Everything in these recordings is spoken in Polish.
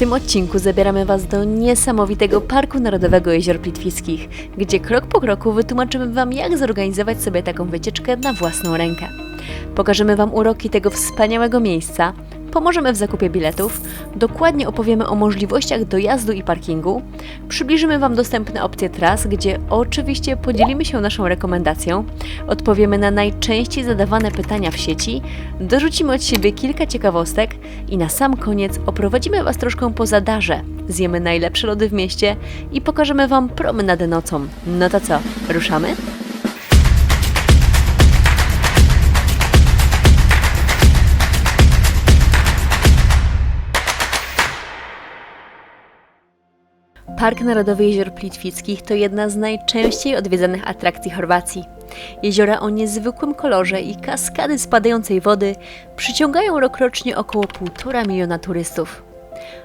tym odcinku zabieramy Was do niesamowitego Parku Narodowego Jezior Plitwickich, gdzie krok po kroku wytłumaczymy Wam, jak zorganizować sobie taką wycieczkę na własną rękę. Pokażemy Wam uroki tego wspaniałego miejsca, pomożemy w zakupie biletów, dokładnie opowiemy o możliwościach dojazdu i parkingu, przybliżymy Wam dostępne opcje tras, gdzie oczywiście podzielimy się naszą rekomendacją, odpowiemy na najczęściej zadawane pytania w sieci, dorzucimy od siebie kilka ciekawostek i na sam koniec oprowadzimy Was troszkę po zadarze, zjemy najlepsze lody w mieście i pokażemy Wam promenadę nocą. No to co, ruszamy? Park Narodowy Jezior Plitwickich to jedna z najczęściej odwiedzanych atrakcji Chorwacji. Jeziora o niezwykłym kolorze i kaskady spadającej wody przyciągają rokrocznie około 1,5 miliona turystów.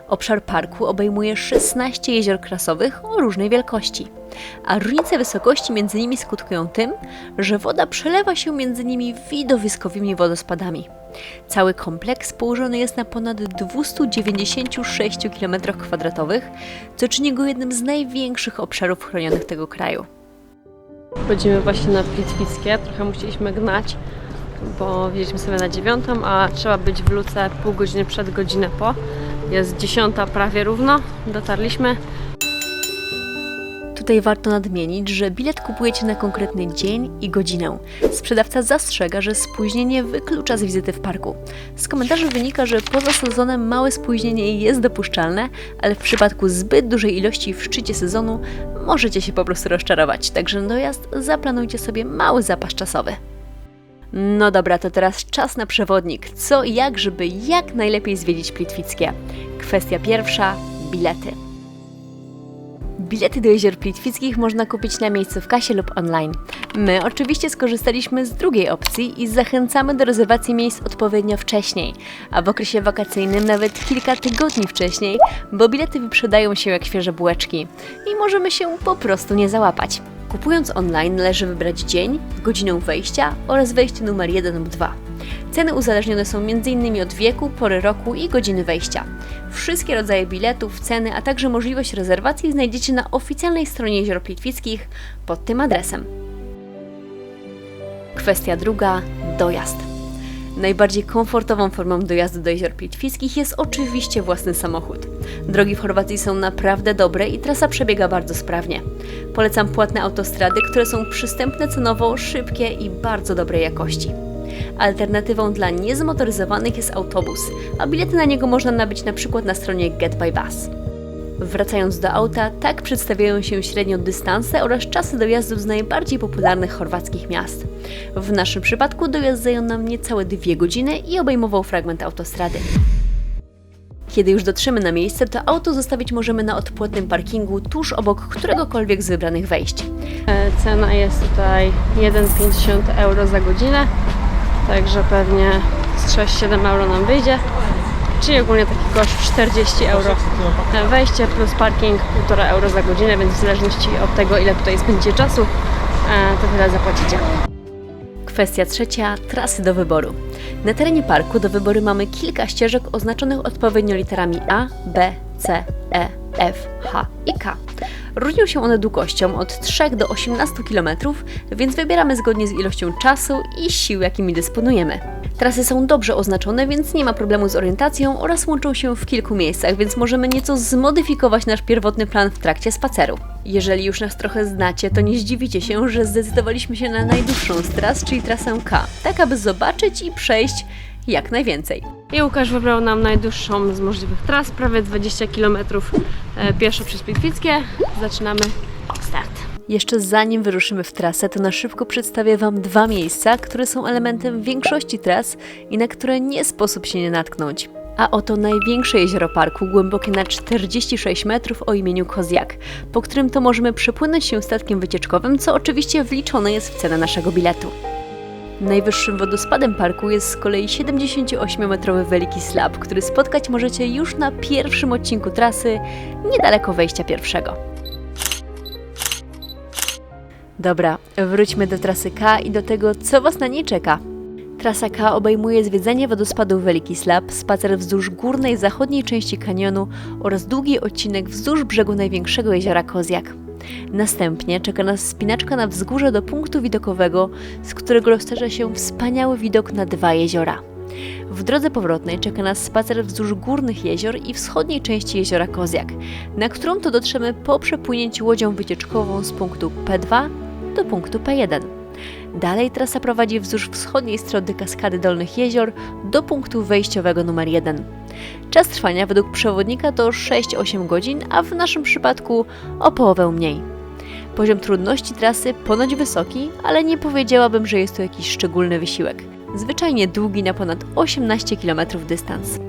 Obszar parku obejmuje 16 jezior krasowych o różnej wielkości, a różnice wysokości między nimi skutkują tym, że woda przelewa się między nimi widowiskowymi wodospadami. Cały kompleks położony jest na ponad 296 km2, co czyni go jednym z największych obszarów chronionych tego kraju. Wchodzimy właśnie na Plitwickie, trochę musieliśmy gnać, bo wjeździliśmy sobie na dziewiątą, a trzeba być w Luce pół godziny przed, godzinę po. Jest dziesiąta prawie równo, dotarliśmy. Tutaj warto nadmienić, że bilet kupujecie na konkretny dzień i godzinę. Sprzedawca zastrzega, że spóźnienie wyklucza z wizyty w parku. Z komentarzy wynika, że poza sezonem małe spóźnienie jest dopuszczalne, ale w przypadku zbyt dużej ilości w szczycie sezonu możecie się po prostu rozczarować. Także dojazd zaplanujcie sobie mały zapas czasowy. No dobra, to teraz czas na przewodnik. Co i jak, żeby jak najlepiej zwiedzić Plitwickie? Kwestia pierwsza bilety. Bilety do jezior Plitwickich można kupić na miejscu w kasie lub online. My oczywiście skorzystaliśmy z drugiej opcji i zachęcamy do rezerwacji miejsc odpowiednio wcześniej, a w okresie wakacyjnym nawet kilka tygodni wcześniej, bo bilety wyprzedają się jak świeże bułeczki i możemy się po prostu nie załapać. Kupując online należy wybrać dzień, godzinę wejścia oraz wejście numer 1 lub 2. Ceny uzależnione są m.in. od wieku, pory roku i godziny wejścia. Wszystkie rodzaje biletów, ceny, a także możliwość rezerwacji znajdziecie na oficjalnej stronie Jezior Plitwickich pod tym adresem. Kwestia druga dojazd. Najbardziej komfortową formą dojazdu do Jezior Plitwickich jest oczywiście własny samochód. Drogi w Chorwacji są naprawdę dobre i trasa przebiega bardzo sprawnie. Polecam płatne autostrady, które są przystępne cenowo, szybkie i bardzo dobrej jakości. Alternatywą dla niezmotoryzowanych jest autobus, a bilety na niego można nabyć na przykład na stronie Get by Bus. Wracając do auta, tak przedstawiają się średnio dystanse oraz czasy dojazdu z najbardziej popularnych chorwackich miast. W naszym przypadku dojazd zajął nam niecałe dwie godziny i obejmował fragment autostrady. Kiedy już dotrzemy na miejsce, to auto zostawić możemy na odpłatnym parkingu tuż obok któregokolwiek z wybranych wejść. E, Cena jest tutaj 1,50 euro za godzinę, także pewnie z 6-7 euro nam wyjdzie. Czyli ogólnie taki koszt 40 euro wejście plus parking 1,5 euro za godzinę, więc w zależności od tego ile tutaj spędzicie czasu, e, to tyle zapłacicie. Kwestia trzecia trasy do wyboru. Na terenie parku do wyboru mamy kilka ścieżek oznaczonych odpowiednio literami A, B, C, E, F, H i K. Różnią się one długością od 3 do 18 km, więc wybieramy zgodnie z ilością czasu i sił, jakimi dysponujemy. Trasy są dobrze oznaczone, więc nie ma problemu z orientacją oraz łączą się w kilku miejscach, więc możemy nieco zmodyfikować nasz pierwotny plan w trakcie spaceru. Jeżeli już nas trochę znacie, to nie zdziwicie się, że zdecydowaliśmy się na najdłuższą z tras, czyli trasę K, tak aby zobaczyć i przejść jak najwięcej. I Łukasz wybrał nam najdłuższą z możliwych tras, prawie 20 km pieszo przez Plitwickie. Zaczynamy start. Jeszcze zanim wyruszymy w trasę, to na szybko przedstawię Wam dwa miejsca, które są elementem większości tras i na które nie sposób się nie natknąć. A oto największe jezioro parku, głębokie na 46 metrów o imieniu Kozjak, po którym to możemy przepłynąć się statkiem wycieczkowym, co oczywiście wliczone jest w cenę naszego biletu. Najwyższym wodospadem parku jest z kolei 78-metrowy Wielki Slab, który spotkać możecie już na pierwszym odcinku trasy, niedaleko wejścia pierwszego. Dobra, wróćmy do trasy K i do tego, co Was na niej czeka. Trasa K obejmuje zwiedzanie wodospadu Veliki Slap, spacer wzdłuż górnej zachodniej części kanionu oraz długi odcinek wzdłuż brzegu największego jeziora Kozjak. Następnie czeka nas wspinaczka na wzgórze do punktu widokowego, z którego roztacza się wspaniały widok na dwa jeziora. W drodze powrotnej czeka nas spacer wzdłuż górnych jezior i wschodniej części jeziora Kozjak, na którą to dotrzemy po przepłynięciu łodzią wycieczkową z punktu P2 do punktu P1. Dalej trasa prowadzi wzdłuż wschodniej strony kaskady Dolnych Jezior do punktu wejściowego numer 1. Czas trwania według przewodnika to 6-8 godzin, a w naszym przypadku o połowę mniej. Poziom trudności trasy ponoć wysoki, ale nie powiedziałabym, że jest to jakiś szczególny wysiłek. Zwyczajnie długi na ponad 18 km dystans.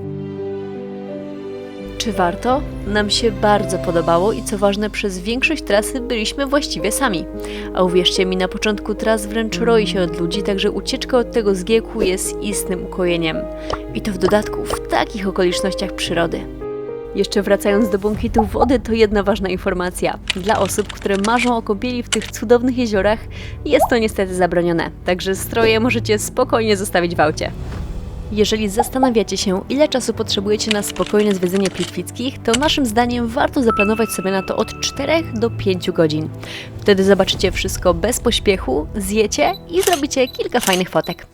Czy warto? Nam się bardzo podobało i co ważne, przez większość trasy byliśmy właściwie sami. A uwierzcie mi, na początku tras wręcz roi się od ludzi, także ucieczka od tego zgiełku jest istnym ukojeniem. I to w dodatku w takich okolicznościach przyrody. Jeszcze wracając do błękitu wody, to jedna ważna informacja. Dla osób, które marzą o kąpieli w tych cudownych jeziorach, jest to niestety zabronione, także stroje możecie spokojnie zostawić w aucie. Jeżeli zastanawiacie się, ile czasu potrzebujecie na spokojne zwiedzenie Plitwickich, to naszym zdaniem warto zaplanować sobie na to od 4 do 5 godzin. Wtedy zobaczycie wszystko bez pośpiechu, zjecie i zrobicie kilka fajnych fotek.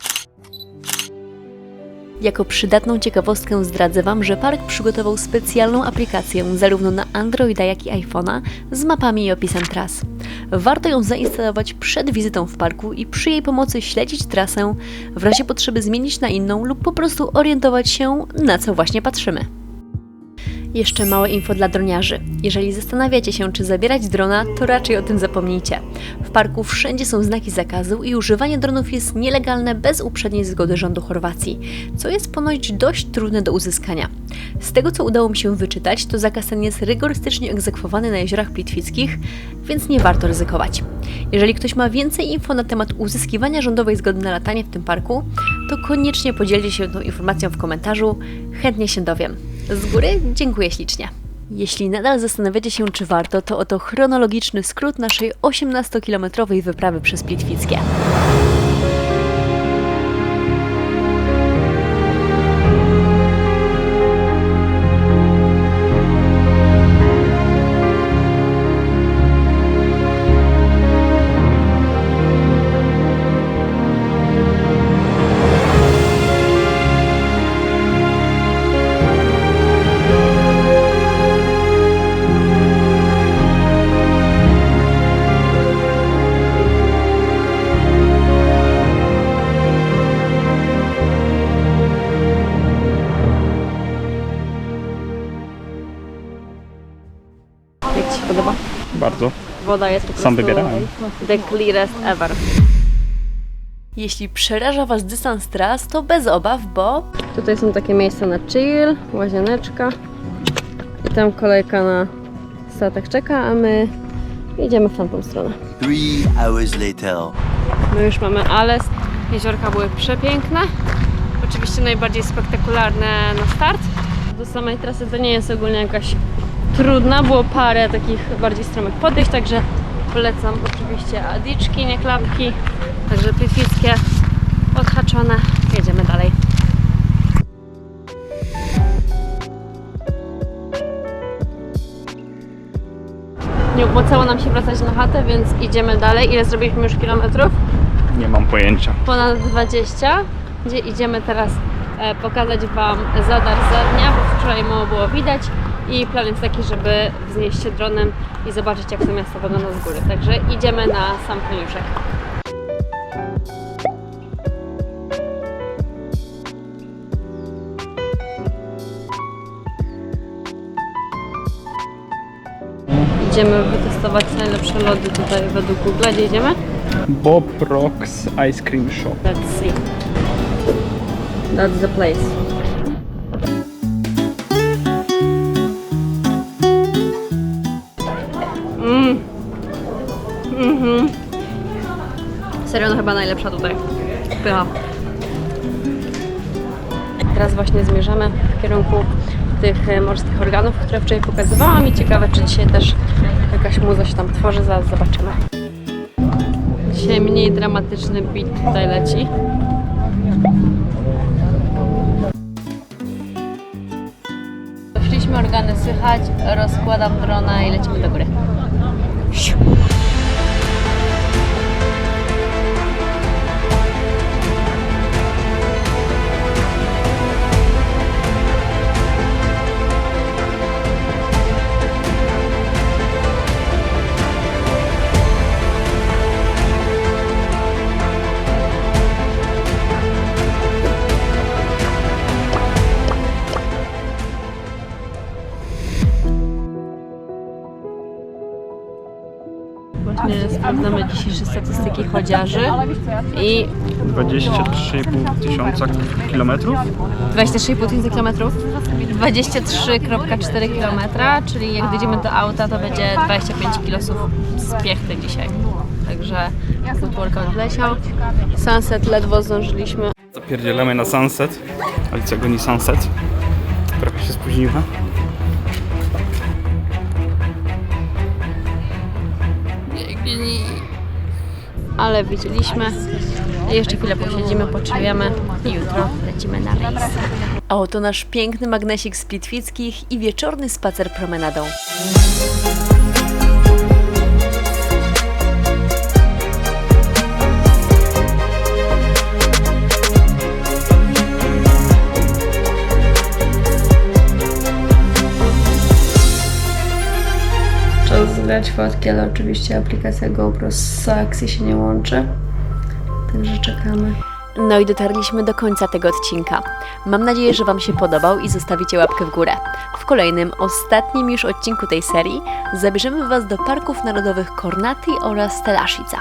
Jako przydatną ciekawostkę zdradzę Wam, że park przygotował specjalną aplikację zarówno na Androida, jak i iPhone'a z mapami i opisem tras. Warto ją zainstalować przed wizytą w parku i przy jej pomocy śledzić trasę, w razie potrzeby zmienić na inną lub po prostu orientować się, na co właśnie patrzymy. Jeszcze małe info dla droniarzy. Jeżeli zastanawiacie się, czy zabierać drona, to raczej o tym zapomnijcie. W parku wszędzie są znaki zakazu i używanie dronów jest nielegalne bez uprzedniej zgody rządu Chorwacji, co jest ponoć dość trudne do uzyskania. Z tego, co udało mi się wyczytać, to zakaz ten jest rygorystycznie egzekwowany na jeziorach plitwickich, więc nie warto ryzykować. Jeżeli ktoś ma więcej info na temat uzyskiwania rządowej zgody na latanie w tym parku, to koniecznie podzielcie się tą informacją w komentarzu, chętnie się dowiem. Z góry dziękuję ślicznie. Jeśli nadal zastanawiacie się, czy warto, to oto chronologiczny skrót naszej 18-kilometrowej wyprawy przez Plitwickie. Ci się podoba? Bardzo. Woda jest po prostu Sam wybierałem. the clearest ever. Jeśli przeraża Was dystans tras, to bez obaw, bo Tutaj są takie miejsca na chill, łazieneczka i tam kolejka na statek czeka, a my idziemy w tamtą stronę. Three hours later. My już mamy Alest. Jeziorka były przepiękne. Oczywiście najbardziej spektakularne na start. Do samej trasy to nie jest ogólnie jakaś trudna. Było parę takich bardziej stromych podejść, także polecam oczywiście adiczki, nie klapki. Także plitwickie odhaczone. Jedziemy dalej. Nie opłacało nam się wracać na chatę, więc idziemy dalej. Ile zrobiliśmy już kilometrów? Nie mam pojęcia. ponad 20, gdzie idziemy teraz e, pokazać Wam zadar za dnia, bo wczoraj mało było widać i plan jest taki, żeby wznieść się dronem i zobaczyć jak to miasto wygląda z góry. Także idziemy na sam koniuszek. Idziemy wytestować najlepsze lody tutaj według Google. Gdzie idziemy? Bob Rocks Ice Cream Shop. Let's see. That's the place. Mhm. Serio, no chyba najlepsza tutaj. Pycha. Teraz właśnie zmierzamy w kierunku tych e, morskich organów, które wczoraj pokazywałam i ciekawe, czy dzisiaj też jakaś muza się tam tworzy, zaraz zobaczymy. Dzisiaj mniej dramatyczny beat tutaj leci. Doszliśmy, organy słychać, rozkładam drona i lecimy do góry. Dzisiejsze statystyki chodziarzy i 23,5 tysiąca kilometrów. 23,5 tysiąca kilometrów, 23,4 km, czyli jak dojdziemy do auta, to będzie 25 kilosów z piechty dzisiaj. Także food workout leciał. Sunset ledwo zdążyliśmy. Zapierdzielamy na sunset. Alicja goni sunset. Trochę się spóźniła. Ale widzieliśmy. Jeszcze chwilę posiedzimy, poczujemy i jutro lecimy na rejs. A oto nasz piękny magnesik z Plitwickich i wieczorny spacer promenadą. Zgrać fotki, ale oczywiście aplikacja GoPro z Saxi się nie łączy. Także czekamy. No i dotarliśmy do końca tego odcinka. Mam nadzieję, że Wam się podobał i zostawicie łapkę w górę. W kolejnym, ostatnim już odcinku tej serii zabierzemy Was do parków narodowych Kornaty oraz Stelaszica.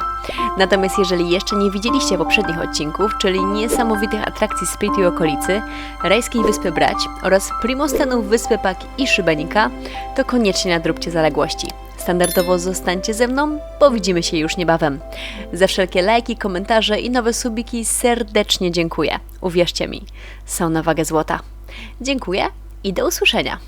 Natomiast jeżeli jeszcze nie widzieliście poprzednich odcinków, czyli niesamowitych atrakcji Splitu i okolicy, Rajskiej Wyspy Brać oraz Primostanów Wyspy Pak i Szybenika, to koniecznie nadróbcie zaległości. Standardowo zostańcie ze mną, bo widzimy się już niebawem. Za wszelkie lajki, komentarze i nowe subiki serdecznie dziękuję. Uwierzcie mi, są na wagę złota. Dziękuję i do usłyszenia.